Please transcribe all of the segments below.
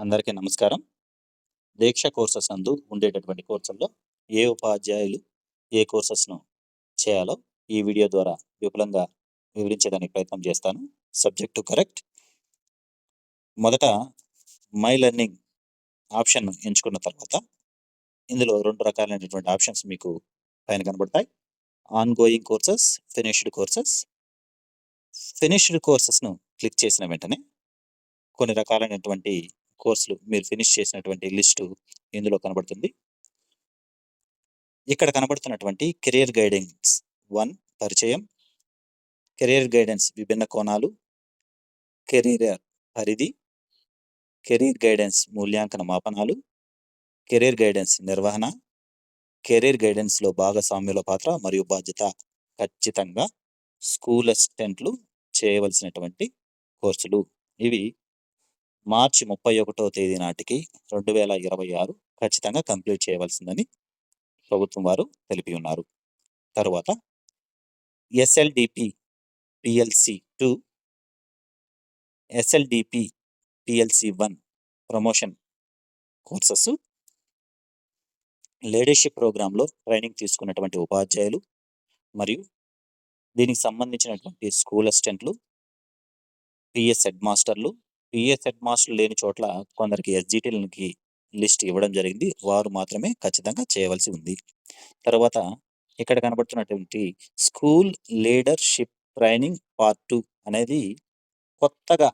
అందరికీ నమస్కారం. దీక్ష కోర్సెస్ అందు ఉండేటటువంటి కోర్సుల్లో ఏ ఉపాధ్యాయులు ఏ కోర్సెస్ను చేయాలో ఈ వీడియో ద్వారా విపులంగా వివరించేదానికి ప్రయత్నం చేస్తాను. Subject to correct. మొదట మై లెర్నింగ్ ఆప్షన్ ఎంచుకున్న తర్వాత ఇందులో రెండు రకాలైనటువంటి ఆప్షన్స్ మీకు పైన కనబడతాయి. Ongoing courses finished courses. Finished కోర్సెస్ను click చేసిన వెంటనే కొన్ని రకాలైనటువంటి కోర్సులు మీరు ఫినిష్ చేసినటువంటి లిస్టు ఇందులో కనబడుతుంది. ఇక్కడ కనబడుతున్నటువంటి కెరియర్ గైడెన్స్ వన్ పరిచయం కెరియర్ గైడెన్స్ విభిన్న కోణాలు కెరీర్ పరిధి కెరీర్ గైడెన్స్ మూల్యాంకన మాపనాలు కెరీర్ గైడెన్స్ నిర్వహణ కెరీర్ గైడెన్స్లో భాగస్వామ్యుల పాత్ర మరియు బాధ్యత ఖచ్చితంగా స్కూల్ అసిస్టెంట్లు చేయవలసినటువంటి కోర్సులు. ఇవి మార్చి ముప్పై ఒకటో తేదీ నాటికి రెండు వేల ఇరవై ఆరు ఖచ్చితంగా కంప్లీట్ చేయవలసిందని ప్రభుత్వం వారు తెలిపి ఉన్నారు. తరువాత SLDP PLC two SLDP PLC one promotion courses leadership ప్రోగ్రాంలో ట్రైనింగ్ తీసుకున్నటువంటి ఉపాధ్యాయులు మరియు దీనికి సంబంధించినటువంటి స్కూల్ అసిస్టెంట్లు పిఎస్ హెడ్ మాస్టర్లు పిఎస్ హెడ్ మాస్టర్ లేని చోట్ల కొందరికి ఎస్జిటీలకి లిస్ట్ ఇవ్వడం జరిగింది. వారు మాత్రమే ఖచ్చితంగా చేయవలసి ఉంది. తర్వాత ఇక్కడ కనబడుతున్నటువంటి school leadership training part two అనేది కొత్తగా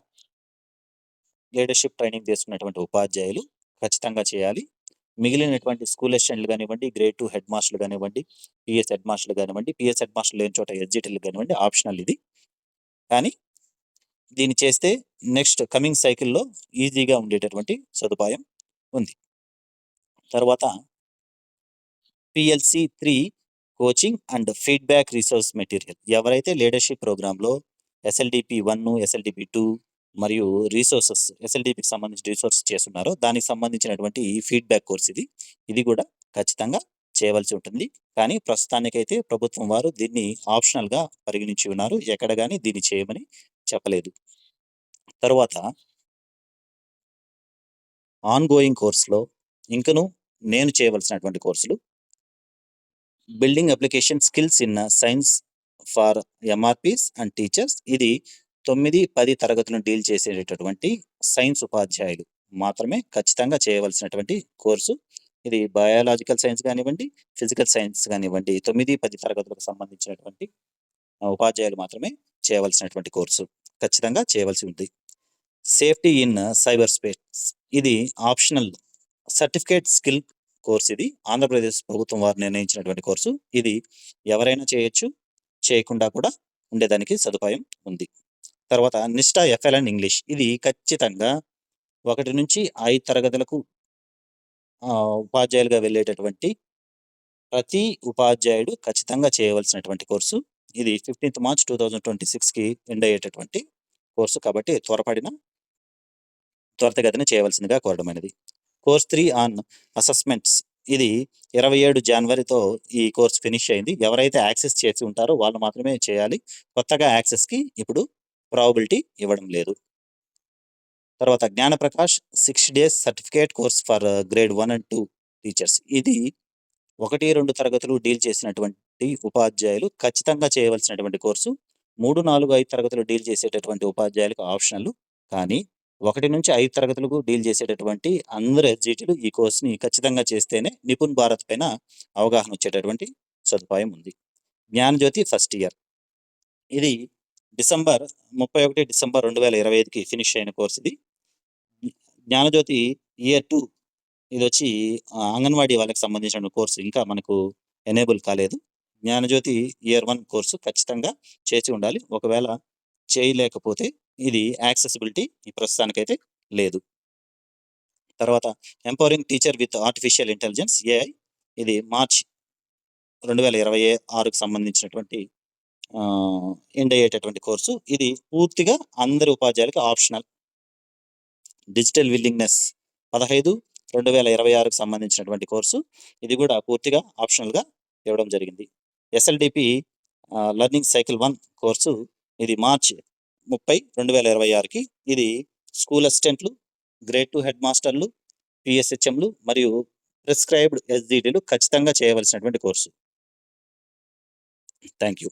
లీడర్షిప్ ట్రైనింగ్ తీసుకున్నటువంటి ఉపాధ్యాయులు ఖచ్చితంగా చేయాలి. మిగిలినటువంటి స్కూల్ అసిస్టెంట్లు కానివ్వండి గ్రేడ్ టూ హెడ్ మాస్టర్లు కానివ్వండి పిఎస్ హెడ్ మాస్టర్లు కానివ్వండి పిఎస్ హెడ్ మాస్టర్ లేని చోట ఎస్జిటీలు కానివ్వండి ఆప్షనల్ ఇది. కానీ దీన్ని చేస్తే నెక్స్ట్ కమింగ్ సైకిల్లో ఈజీగా ఉండేటటువంటి సదుపాయం ఉంది. తర్వాత PLC three coaching and feedback resource material. ఎవరైతే లీడర్షిప్ ప్రోగ్రాంలో ఎస్ఎల్డిపి వన్ ఎస్ఎల్డిపి టూ మరియు రీసోర్సెస్ ఎస్ఎల్డిపికి సంబంధించిన రీసోర్స్ చేస్తున్నారో దానికి సంబంధించినటువంటి ఫీడ్బ్యాక్ కోర్స్ ఇది. ఇది కూడా ఖచ్చితంగా చేయవలసి ఉంటుంది. కానీ ప్రస్తుతానికైతే ప్రభుత్వం వారు దీన్ని ఆప్షనల్గా పరిగణించి ఉన్నారు. ఎక్కడ కానీ దీన్ని చేయమని చెప్పలేదు. తరువాత ఆన్ గోయింగ్ కోర్సులో ఇంకను నేను చేయవలసినటువంటి కోర్సులు building application skills in science for MRPs and teachers ఇది తొమ్మిది పది తరగతులను డీల్ చేసేటటువంటి సైన్స్ ఉపాధ్యాయులు మాత్రమే ఖచ్చితంగా చేయవలసినటువంటి కోర్సు ఇది బయాలజికల్ సైన్స్ కానివ్వండి ఫిజికల్ సైన్స్ కానివ్వండి తొమ్మిది పది తరగతులకు సంబంధించినటువంటి ఉపాధ్యాయులు మాత్రమే చేయవలసినటువంటి కోర్సు ఖచ్చితంగా చేయవలసి ఉంది సేఫ్టీ ఇన్ సైబర్ స్పేస్. ఇది ఆప్షనల్ సర్టిఫికేట్ స్కిల్ కోర్స్ ఇది. ఆంధ్రప్రదేశ్ ప్రభుత్వం వారు నిర్ణయించినటువంటి కోర్సు. ఇది ఎవరైనా చేయొచ్చు. చేయకుండా కూడా ఉండేదానికి సదుపాయం ఉంది. తర్వాత నిష్ఠా ఎఫ్ఎల్ అండ్ ఇంగ్లీష్. ఇది ఖచ్చితంగా ఒకటి నుంచి ఐదు తరగతులకు ఉపాధ్యాయులుగా వెళ్ళేటటువంటి ప్రతి ఉపాధ్యాయుడు ఖచ్చితంగా చేయవలసినటువంటి కోర్సు. ఇది fifteenth March two thousand twenty సిక్స్కి ఎండ్ అయ్యేటటువంటి కోర్సు కాబట్టి త్వరపడిన త్వరితగతిన చేయవలసిందిగా కోరడమైనది. Course three on assessments. ఇది ఇరవై ఏడు జనవరితో ఈ కోర్స్ ఫినిష్ అయింది. ఎవరైతే యాక్సెస్ చేసి ఉంటారో వాళ్ళు మాత్రమే చేయాలి. కొత్తగా యాక్సెస్కి ఇప్పుడు ప్రాబిలిటీ ఇవ్వడం లేదు. తర్వాత Gnanaprakash six days certificate course for grade one and two teachers. ఇది ఒకటి రెండు తరగతులు డీల్ చేసినటువంటి ఉపాధ్యాయులు ఖచ్చితంగా చేయవలసినటువంటి కోర్సు. మూడు నాలుగు ఐదు తరగతులు డీల్ చేసేటటువంటి ఉపాధ్యాయులకు ఆప్షనల్. కానీ ఒకటి నుంచి ఐదు తరగతులకు డీల్ చేసేటటువంటి అందరు ఎస్జీటీలు ఈ కోర్సుని ఖచ్చితంగా చేస్తేనే నిపుణ్ భారత్ పైన అవగాహన వచ్చేటటువంటి సదుపాయం ఉంది. Gnanajyothi first year. ఇది డిసెంబర్ ముప్పై ఒకటి డిసెంబర్ రెండు వేల ఇరవై ఐదుకి ఫినిష్ అయిన కోర్స్ ఇది. జ్ఞానజ్యోతి ఇయర్ టూ ఇది వచ్చి అంగన్వాడీ వాళ్ళకి సంబంధించిన కోర్సు ఇంకా మనకు ఎనేబుల్ కాలేదు. జ్ఞానజ్యోతి ఇయర్ వన్ కోర్సు ఖచ్చితంగా చేసి ఉండాలి. ఒకవేళ చేయలేకపోతే ఇది యాక్సెసిబిలిటీ ఈ ప్రస్తుతానికైతే లేదు. తర్వాత empowering teacher with artificial intelligence AI ఇది మార్చ్ రెండు వేల ఇరవై ఆరుకు సంబంధించినటువంటి ఎండ్ అయ్యేటటువంటి కోర్సు. ఇది పూర్తిగా అందరి ఉపాధ్యాయులకి ఆప్షనల్. డిజిటల్ విల్లింగ్నెస్ పదహైదు రెండు వేల ఇరవై ఆరుకు సంబంధించినటువంటి కోర్సు. ఇది కూడా పూర్తిగా ఆప్షనల్గా ఇవ్వడం జరిగింది. SLDP learning cycle one course ఇది మార్చ్ ముప్పై రెండు వేల ఇరవై ఆరుకి ఇది స్కూల్ అసిస్టెంట్లు గ్రేడ్ టూ హెడ్ మాస్టర్‌లు, పిఎస్హెచ్ఎంలు మరియు ప్రిస్క్రైబ్డ్ ఎస్‌జిటిలు ఖచ్చితంగా చేయవలసినటువంటి కోర్సు. Thank you.